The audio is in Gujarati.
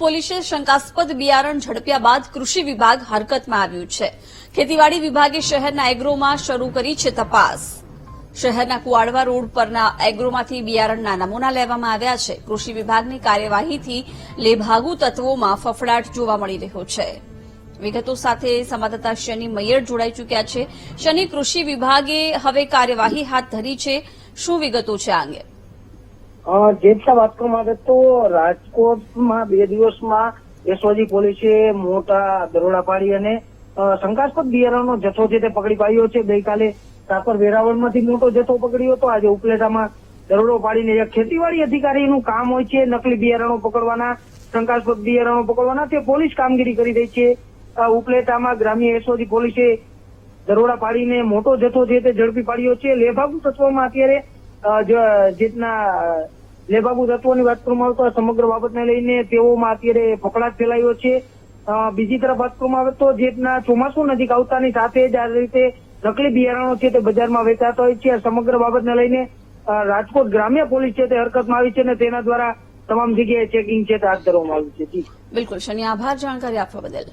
પોલીસે શંકાસ્પદ બિયારણ ઝડપ્યા બાદ કૃષિ વિભાગ હરકતમાં આવ્યું છે. ખેતીવાડી વિભાગે શહેરના એગ્રોમાં શરૂ કરી છે તપાસ. શહેરના કુવાડવા રોડ પરના એગ્રોમાંથી બિયારણના નમૂના લેવામાં આવ્યા છે. કૃષિ વિભાગની કાર્યવાહીથી લેભાગુ તત્વોમાં ફફડાટ જોવા મળી રહ્યો છે. વિગતો સાથે સંવાદદાતા શનિ મૈયર જોડાઈ ચૂક્યા છે. શનિ કૃષિ વિભાગે હવે કાર્યવાહી હાથ ધરી છે. શું વિગતો છે આ અંગે? અ, જે રીતના વાત કરવામાં આવે તો રાજકોટમાં બે દિવસમાં એસઓજી પોલીસે મોટા દરોડા પાડી અને શંકાસ્પદ બિયારણનો જથ્થો છે તે પકડી પાડ્યો છે ગઈકાલે સાપર વેરાવળમાંથી મોટો જથ્થો પકડ્યો હતો. આજે ઉપલેટામાં દરોડો પાડીને એક ખેતીવાડી અધિકારીનું કામ હોય છે નકલી બિયારણો પકડવાના શંકાસ્પદ બિયારણો પકડવાના. તે પોલીસ કામગીરી કરી રહી છે. ઉપલેટામાં ગ્રામ્ય એસઓજી પોલીસે દરોડા પાડીને મોટો જથ્થો છે તે ઝડપી પાડ્યો છે. લેભાગુ તત્વોમાં અત્યારે જેટના લેભાગુ તત્વોની વાત કરવામાં આવે તો સમગ્ર બાબતને લઈને તેઓમાં અત્યારે ફકડાટ ફેલાયો છે. બીજી તરફ વાત કરવામાં આવે તો જેટના ચોમાસું નજીક આવતાની સાથે જ આ રીતે નકલી બિયારણો છે તે બજારમાં વેચાતા હોય છે. આ સમગ્ર બાબતને લઈને રાજકોટ ગ્રામ્ય પોલીસ છે તે હરકતમાં આવી છે અને તેના દ્વારા તમામ જગ્યાએ ચેકિંગ છે તે હાથ ધરવામાં આવ્યું છે. બિલકુલ, શનિ, આભાર. જાણકારી આપવા બદલ.